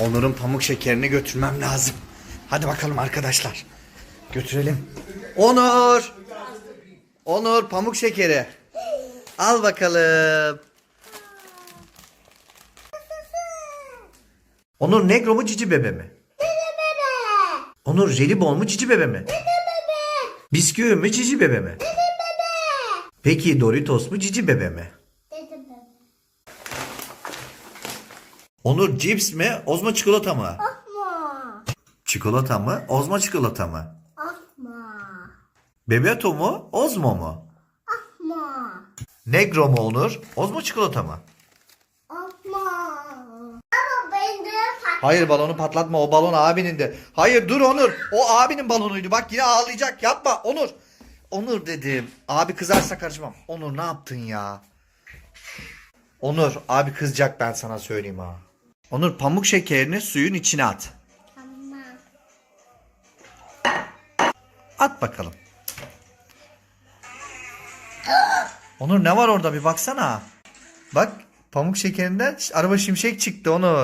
Onur'un pamuk şekerini götürmem lazım. Hadi bakalım arkadaşlar. Götürelim. Onur! Onur pamuk şekeri. Al bakalım. Onur negro mu cici bebe mi? Onur jelibon mu cici bebe mi? Bisküvi mi cici bebe mi? Peki Doritos mu cici bebe mi? Onur cips mi? Ozma çikolata mı? Asma. Çikolata mı? Ozma çikolata mı? Asma. Bebeto mu? Ozmo mu? Asma. Negro mu Onur? Ozma çikolata mı? Asma. Ama ben de. Hayır balonu patlatma o balon abinin de. Hayır dur Onur. O abinin balonuydu. Bak yine ağlayacak. Yapma Onur. Onur dedim. Abi kızarsa karışmam. Onur ne yaptın ya? Onur abi kızacak ben sana söyleyeyim ha. Onur pamuk şekerini suyun içine at. Tamam. At bakalım. Onur ne var orada bir baksana. Bak pamuk şekerinden araba şimşek çıktı Onur.